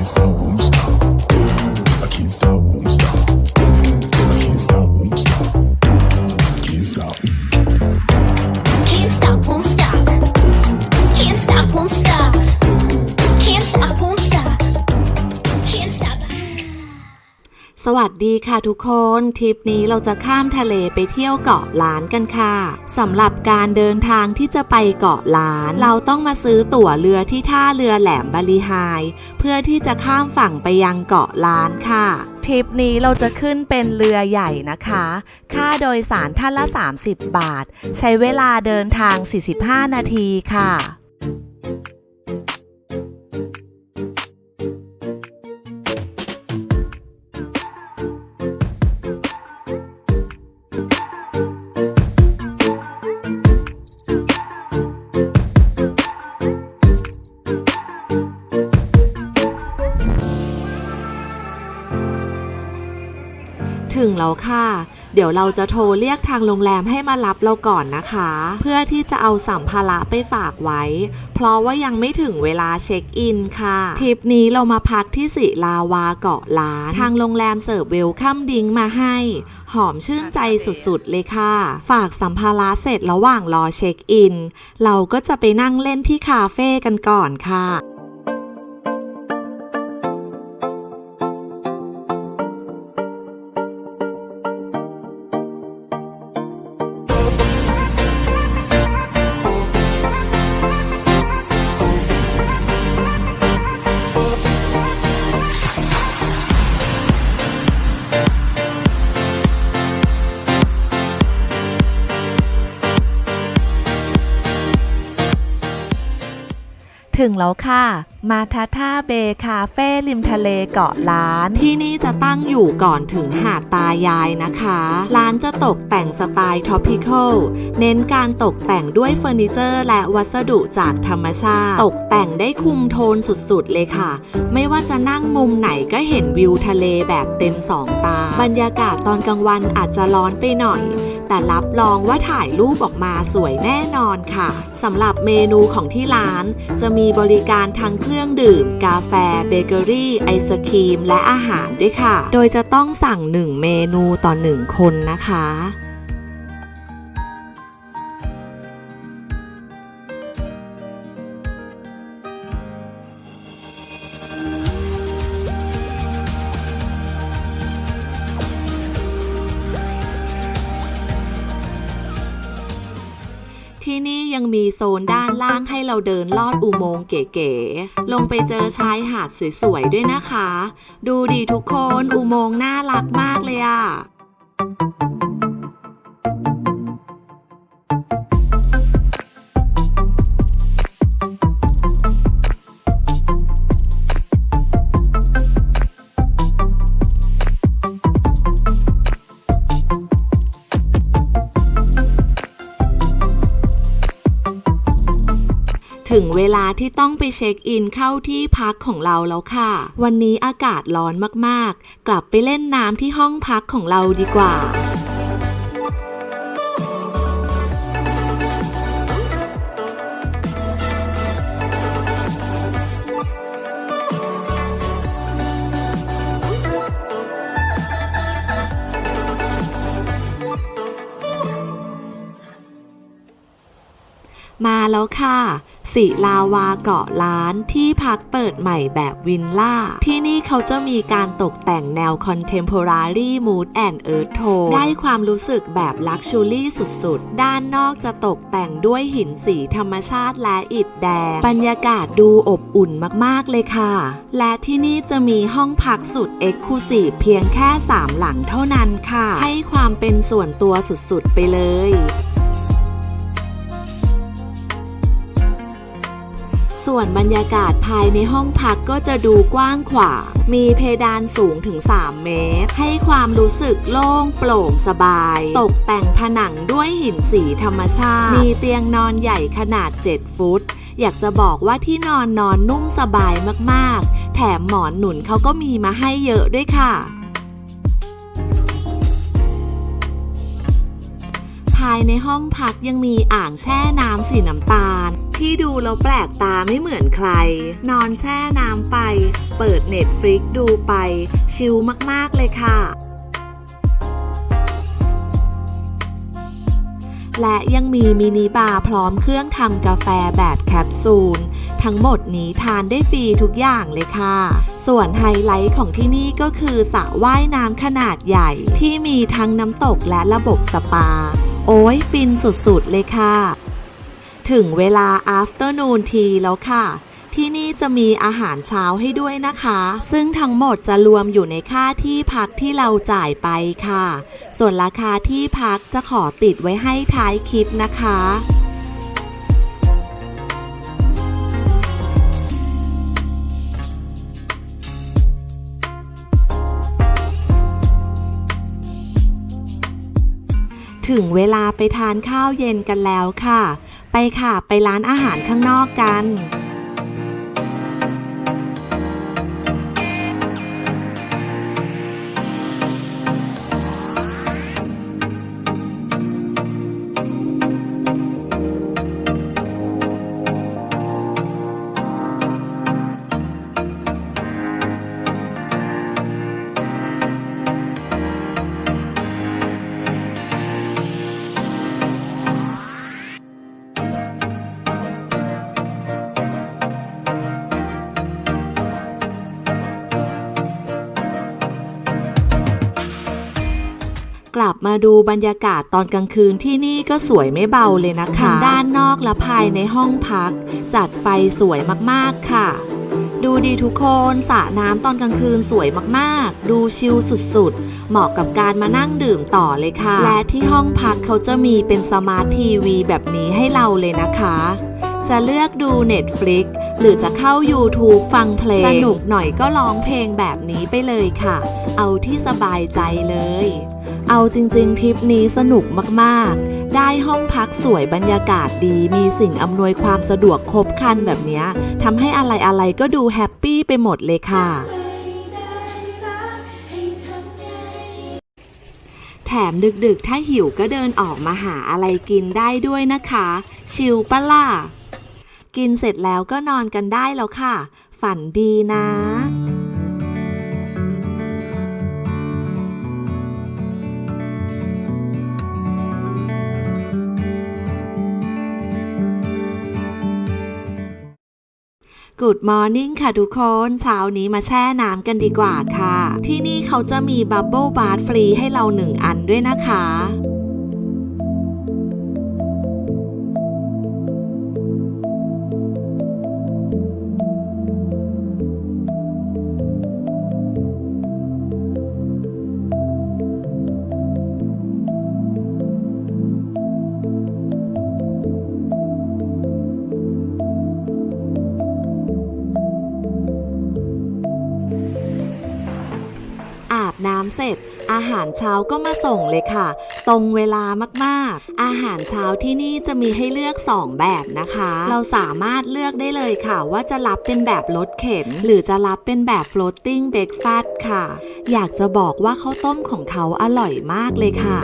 can't stop, won't stop. I can't stop, won't stop. I can't stop, won't stop. Can't stop. สวัสดีค่ะทุกคนทริปนี้เราจะข้ามทะเลไปเที่ยวเกาะล้านกันค่ะสำหรับการเดินทางที่จะไปเกาะล้าน เราต้องมาซื้อตั๋วเรือที่ท่าเรือแหลมบาลีไฮเพื่อที่จะข้ามฝั่งไปยังเกาะล้านค่ะทริปนี้เราจะขึ้นเป็นเรือใหญ่นะคะ ค่าโดยสารท่านละ 30 บาท ใช้เวลาเดินทาง 45 นาทีค่ะ ค่ะ เดี๋ยวเราจะโทรเรียกทางโรงแรมให้มารับเราก่อนนะคะ เพื่อที่จะเอาสัมภาระไปฝากไว้ เพราะว่ายังไม่ถึงเวลาเช็คอินค่ะทริปนี้เรามาพักที่สิลาวาเกาะล้าน ทางโรงแรมเสิร์ฟเวลคัมดิงมาให้ หอมชื่นใจสุดๆเลยค่ะ ฝากสัมภาระเสร็จระหว่างรอเช็คอิน เราก็จะไปนั่งเล่นที่คาเฟ่กันก่อนค่ะ ถึงแล้วค่ะ มาทาท่าเบคาเฟ่ริมทะเลเกาะล้าน ที่นี่จะตั้งอยู่ก่อนถึงหาดตายายนะคะ ร้านจะตกแต่งสไตล์ท็อปิคอลเน้นการตกแต่งด้วยเฟอร์นิเจอร์และวัสดุจากธรรมชาติ ตกแต่งได้คุมโทนสุดๆเลยค่ะ ไม่ว่าจะนั่งมุมไหนก็เห็นวิวทะเลแบบเต็มสองตา บรรยากาศตอนกลางวันอาจจะร้อนไปหน่อย แต่รับรองว่าถ่ายรูปออกมาสวยแน่นอนค่ะสำหรับเมนูของที่ร้าน จะมีบริการทั้งเครื่องดื่ม กาแฟเบเกอรี่ ไอศครีม และอาหารด้วยค่ะ โดยจะต้องสั่ง 1 เมนูต่อ 1 คนนะคะ ที่นี่ยังมีโซนด้านล่างให้เราเดินลอดอุโมงค์เก๋ๆ ลงไปเจอชายหาดสวยๆ ด้วยนะคะ ดูดีทุกคน อุโมงค์น่ารักมากเลยอะ ถึงเวลาที่ต้องไปเช็คอินเข้าที่พักของเราแล้วค่ะ วันนี้อากาศร้อนมากๆ กลับไปเล่นน้ำที่ห้องพักของเราดีกว่า มาแล้วค่ะสิลาวาเกาะล้านที่พักเปิดใหม่แบบวินล่า ที่นี่เขาจะมีการตกแต่งแนวคอนเทม p o r a r y mood and earth tone ได้ความรู้สึกแบบลักชูรี่สุดๆ ด้านนอกจะตกแต่งด้วยหินสีธรรมชาติและอิฐแดง บรรยากาศดูอบอุ่นมากๆเลยค่ะ และที่นี่จะมีห้องพักสุดเอ็กซ์คลูซีฟเพียงแค่ 3 หลังเท่านั้นค่ะ ให้ความเป็นส่วนตัวสุดๆ ไปเลย ส่วนบรรยากาศภายในห้องพักก็จะดูกว้างขวาง มีเพดานสูงถึง 3 เมตร ให้ความรู้สึกโล่งโปร่งสบาย ตกแต่งผนังด้วยหินสีธรรมชาติ มีเตียงนอนใหญ่ขนาด 7 ฟุต อยากจะบอกว่าที่นอนนอนนุ่มสบายมากๆ แถมหมอนหนุนเขาก็มีมาให้เยอะด้วยค่ะ ภายในห้องพักยังมีอ่างแช่น้ำสีน้ำตาล ที่ดูแล้วแปลกตาไม่เหมือนใคร นอนแช่น้ำไป เปิดเน็ตฟลิกดูไป ชิลมากๆเลยค่ะและยังมีมินิบาร์พร้อมเครื่องทำกาแฟแบบแคปซูล ทั้งหมดนี้ทานได้ฟรีทุกอย่างเลยค่ะ ส่วนไฮไลท์ของที่นี่ก็คือสระว่ายน้ำขนาดใหญ่ที่มีทั้งน้ำตกและระบบสปา โอ้ยฟินสุดๆเลยค่ะ ถึงเวลา afternoon tea แล้วค่ะ ที่นี่จะมีอาหารเช้าให้ด้วยนะคะ ซึ่งทั้งหมดจะรวมอยู่ในค่าที่พักที่เราจ่ายไปค่ะ ส่วนราคาที่พักจะขอติดไว้ให้ท้ายคลิปนะคะ ถึงเวลาไปทานข้าวเย็นกันแล้วค่ะ ไปค่ะ ไปร้านอาหารข้างนอกกัน ลับมาดูบรรยากาศตอนกลางคืนที่นี่ก็สวยไม่เบาเลยนะคะทั้งด้านนอกและภายในห้องพัก จัดไฟสวยมากๆค่ะ ดูดีทุกคนสระน้ำตอนกลางคืนสวยมากๆ ดูชิลสุดๆ เหมาะกับการมานั่งดื่มต่อเลยค่ะ และที่ห้องพักเขาจะมีเป็นสมาร์ททีวีแบบนี้ให้เราเลยนะคะ จะเลือกดู Netflix หรือจะเข้า YouTube ฟังเพลง สนุกหน่อยก็ร้องเพลงแบบนี้ไปเลยค่ะ เอาที่สบายใจเลย เอาจริงๆทริปนี้สนุกมากๆ ได้ห้องพักสวยบรรยากาศดี มีสิ่งอำนวยความสะดวกครบครันแบบนี้ทำให้อะไรๆก็ดูแฮปปี้ไปหมดเลยค่ะ แถมดึกๆ ถ้าหิวก็เดินออกมาหาอะไรกินได้ด้วยนะคะ ชิลปะล่ะ กินเสร็จแล้วก็นอนกันได้แล้วค่ะ ฝันดีนะ Good Morning ค่ะทุกคนเช้านี้มาแช่น้ำกันดีกว่าค่ะ ที่นี่เขาจะมีบับเบิลบาร์ฟรีให้เราหนึ่งอันด้วยนะคะ เสร็จ อาหารเช้าก็มาส่งเลยค่ะ ตรงเวลามากๆ อาหารเช้าที่นี่จะมีให้เลือก 2 แบบนะคะ เราสามารถเลือกได้เลยค่ะ ว่าจะรับเป็นแบบรถเข็น หรือจะรับเป็นแบบ floating breakfast ค่ะ อยากจะบอกว่าข้าวต้มของเขาอร่อยมากเลยค่ะ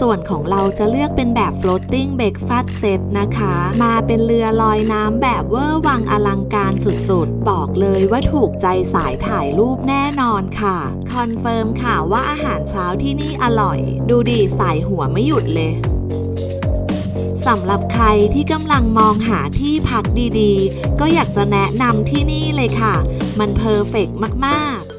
ส่วนของเราจะเลือกเป็นแบบ floating breakfast set นะคะ มาเป็นเรือลอยน้ำแบบเวอร์วังอลังการสุดๆ บอกเลยว่าถูกใจสายถ่ายรูปแน่นอนค่ะ คอนเฟิร์มค่ะว่าอาหารเช้าที่นี่อร่อย ดูดีสายหัวไม่หยุดเลยสำหรับใครที่กำลังมองหาที่พักดีๆ ก็อยากจะแนะนำที่นี่เลยค่ะ มันเพอร์เฟกมาก ๆ